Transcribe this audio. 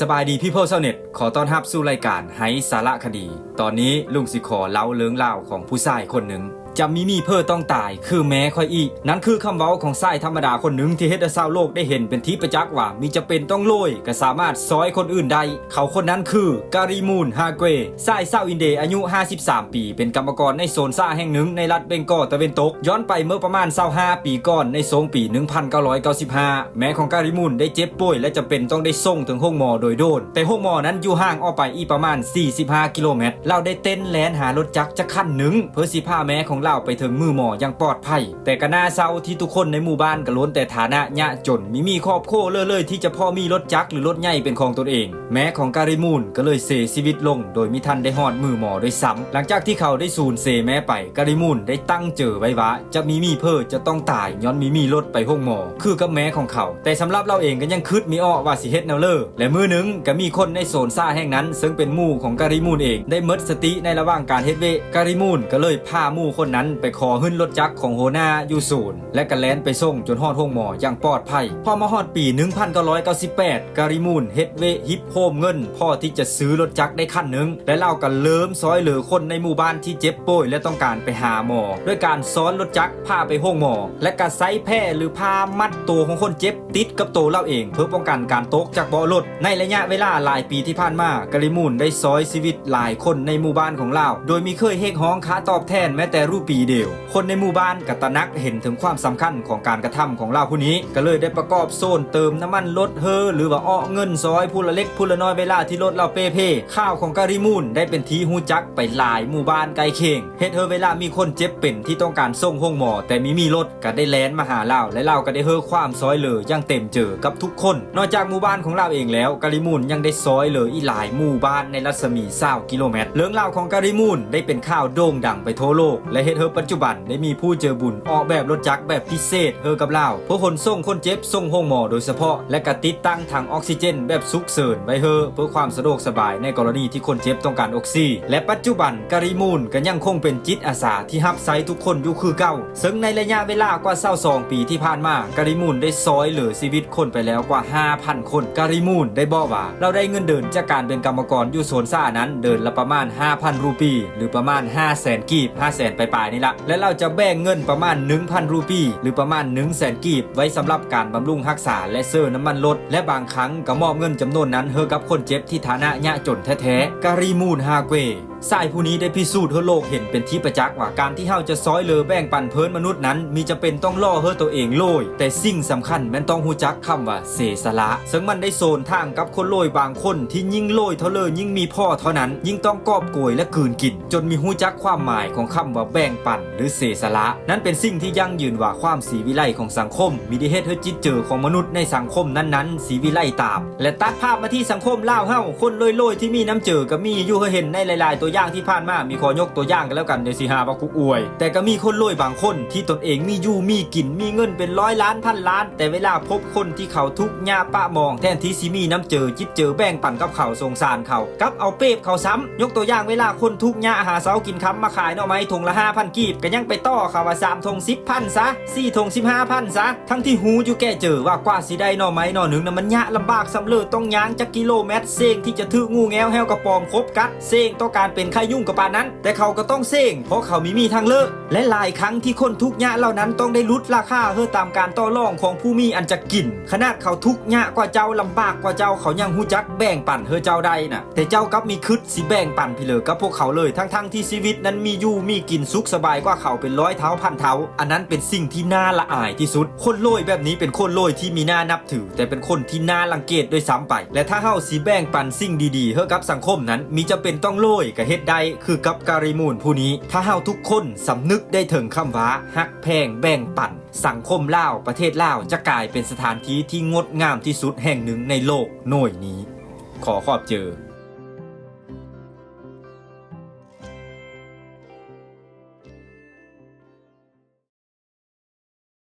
สบายดีพี่เพื่อชาวเน็ตขอต้อนรับสู่รายการไฮสาระคดี ตอนนี้ลุงสิขอเล่าเรื่องเล่าของผู้ชายคนหนึ่ง จะมีมีเพื่อต้องตาย คือแม้ค่อยอีนั่นคือคำเว้าของชายธรรมดาคนหนึ่งที่เฮ็ดให้ชาวโลกได้เห็นเป็นที่ประจักษ์ว่ามีจะเป็นต้องโลยก็สามารถซอยคนอื่นได้เขาคนนั้นคือการีมูนฮาเกวชายชาวอินเดียอายุ 53 ปี เป็นกรรมกรในโซนซ่าแห่งหนึ่งในรัฐเบงกอลตะเวนตก ย้อนไปเมื่อประมาณ25ปีก่อนในสงปี 1995 แม้ของการีมูนได้เจ็บป่วยและจำเป็นต้องได้ส่งถึงห้องหมอโดยโดน แต่ห้องหมอนั้นอยู่ห่างออกไปอีประมาณ 45 กิโลเมตรเราได้เต้นแลนหารถจักรจะขั้นหนึ่งเพื่อสิพาแม้ของเราไปถึงมือหมอย่างปลอดภัย แต่ก็น่าเศร้าที่ทุกคนในหมู่บ้านก็ล้วนแต่ฐานะยะจนมิมีครอบครัวเลยเลยที่จะพ่อมีรถจักรหรือรถใหญ่เป็นของตนเอง แม้ของการิมูนก็เลยเสียชีวิตลง โดยมิทันได้หอดมือหมอด้วยซ้ำหลังจากที่เขาได้สูญเสียแม้ไปการิมูนได้ตั้งเจอไว้ว่าจะมีมีเพื่อจะต้องตายย้อนมีมีรถไปห้องหมอ คือกับแม้ของเขา แต่สำหรับเราเองก็ยังคิดมีอ้อว่าสิเฮ็ดแนวเลอและมือหนึงก็มีคนในโซนซ่าแห่งนั้น ซึ่งเป็นมู่ของการิมูนเองได้มดสติในระหว่างการเฮ็ดเวการิมูนก็เลยพามู่คนนั้นไปขอขึ้นรถจักรของโฮนาอยู่ศูนย์และก็แลนไปส่งจนฮอดห้องหมออย่างปลอดภัย พอมาฮอดปี 1998 การิมูนเฮดเวฮิปโฮมเงิน พ่อที่จะซื้อรถจักรได้คันหนึ่งและเราก็เริ่มซอยเหลือคนในหมู่บ้านที่เจ็บป่วยและต้องการไปหาหมอ ด้วยการซ้อนรถจักรพาไปห้องหมอ และก็ไซแพร่หรือพามัดตัวของคนเจ็บติดกับตัวเราเอง เพื่อป้องกันการตกจากเบาะรถในระยะเวลาหลายปีที่ผ่านมาการิมูนได้ซอยชีวิตหลายคนในหมู่บ้านของเราโดยมีเคยเฮกฮ้องค้าตอบแทนแม้แต่รูปเดียว คนในหมู่บ้านกัตนักเห็นถึงความสำคัญของการกระทำของเราผู้นี้ ก็เลยได้ประกอบโซนเติมน้ำมันรถเฮอหรือว่าอ้อเงินซอยผู้ละเล็กผู้ละน้อยเวลาที่รถเราเปเพ่ข้าวของการิมูนได้เป็นทีหูจักไปหลายหมู่บ้านไกลเคียงเฮ็ดเฮอเวลามีคนเจ็บเป็นที่ต้องการส่งห้องหมอ แต่มีมีรถก็ได้แลนมาหาเราและเราก็ได้เฮอความซอยเหลือย่างเต็มเจอกับทุกคน นอกจากหมู่บ้านของเราเองแล้วการิมูนยังได้ซอยเหลืออีหลายหมู่บ้านในรัศมี20กิโลเมตรเรื่องราวของการิมูนได้เป็นข่าวโด่งดังไปทั่วโลกและเฮ็ดเฮอปัจจุบันได้มีผู้เจอบุญออกแบบรถจักรแบบพิเศษเฮอกับเราเพื่อคนส่งคนเจ็บส่งห้องหมอโดยเฉพาะ และกติดตั้งถังออกซิเจน แบบสุกเสริญไว้เฮอเพื่อความสะดวกสบายในกรณีที่คนเจ็บต้องการออกซิและปัจจุบันการิมูนก็ยังคงเป็นจิตอาสาที่รับใช้ทุกคนอยู่คือเก่าซึ่งในระยะเวลากว่า22ปีที่ผ่านมาการิมูนได้ซอยเหลือชีวิตคนไปแล้วกว่า 5,000 คนการิมูนได้บอกว่า เราได้เงินเดินจากการเป็นกรรมกรอยู่โซนซ่านั้นเดินละประมาณ 5,000 รูปี หรือประมาณ 500,000กีบ500,000ไปปลายนี่ละ และเราจะแบ่งเงินประมาณ 1,000 รูปี หรือประมาณ100,000กีบ ไว้สำหรับการบำรุงรักษาและเซอร์น้ำมันรถและบางครั้งก็มอบเงินจำนวนนั้นเฮอกับคนเจ็บที่ฐานะยะจนแท้ๆการีมูนฮาเกว สายผู้นี้ได้พิสูจน์ให้โลกเห็นเป็นที่ประจักษ์ว่าการที่เฮาจะซ้อยเลอแบ่งปันเพิ่นมนุษย์นั้น มีจะเป็นต้องล่อเฮอตัวเองโลย แต่สิ่งสำคัญแมันต้องฮู้จักคำว่าเสสละซึ่งมันได้โซนทางกับคนโลยบางคนที่ยิ่งโลยเท่าเลยยิ่งมีพ่อเท่านั้น ยิ่งต้องกอบโกยและกืนกิน จนมีฮู้จักความหมายของคำว่าแบ่งปันหรือเสสละนั่นเป็นสิ่งที่ยั่งยืนว่าความสีวิไลของสังคม มีด้เฮ็ดให้จิตเจอของมนุษย์ในสังคมนั้นๆ สีวิไลตาม และตัดภาพมาที่สังคมลาเฮาคนโลยๆที่มีน้ำเจอก็มีอยู่ให้เห็นในหลายๆตัวอย่างที่ผ่านมามีขอยกตัวอย่างกันแล้วกันเดี๋ยวสิหาว่าคุกอวย แต่ก็มีคนรวยบางคนที่ตนเองมีอยู่มีกินมีเงินเป็นร้อยล้านพันล้าน แต่เวลาพบคนที่เขาทุกข์ยากปะมอง แทนที่สิมีน้ำเจอจิตเจอแบ่งปันกับเขาสงสารเขากับเอาเปรีบเขาซ้ำยกตัวอย่างเวลาคนทุกข์ยากหาเสากินคำมาขายหน่อไม้ถุงละห้าพันกีบก็ยังไปต่อเขาว่าสามทงสิบพันซะสี่ทงสิบห้าพันซะทั้งที่หูอยู่แก่เจอว่ากว่าสิได้หน่อไม้หน่อหนึ่งน่ะมันยากลำบากสำเร็จต้องย่างจักกิโลเมตรเซงที่จะถืองูแงวแฮวกระปอมครบกัดเซงต้องการเป็นไข่ยุ่งกับปานั้น แต่เขาก็ต้องเซงเพราะเขามีมีทางเลิกและหลายครั้งที่คนทุกข์ยากเหล่านั้นต้องได้ลดราคาเพื่อตามการต่อรองของผู้มีอันจะกิน ขนาดเขาทุกข์ยากว่าเจ้าลำบากกว่าเจ้าเขายังหูจักแบ่งปันเฮอเจ้าได้น่ะ แต่เจ้ากับมีคึดสิแบ่งปันพี่เลอกับพวกเขาเลยทั้งๆที่ชีวิตนั้นมีอยู่มีกินสุขสบายกว่าเขาเป็นร้อยเท้าพันเท้า อันนั้นเป็นสิ่งที่น่าละอายที่สุด คนโลยแบบนี้เป็นคนโลยที่มีหน้านับถือ แต่เป็นคนที่น่ารังเกียจด้วยซ้ำไป และถ้าเฮาสิแบ่งปันสิ่งดีๆเฮอกับสังคมนั้นมีจะเป็นต้องโลยกับเฮดได้คือกับการิมูลผู้นี้ ถ้าเฮาทุกคนสำนึกได้ถึงคำว่าฮักแพงแบ่งปันสังคมลาวประเทศลาวจะกลายเป็นสถานที่ที่งดงามที่สุดแห่งหนึ่งในโลกโน่ยนี้ ขอขอบเจอ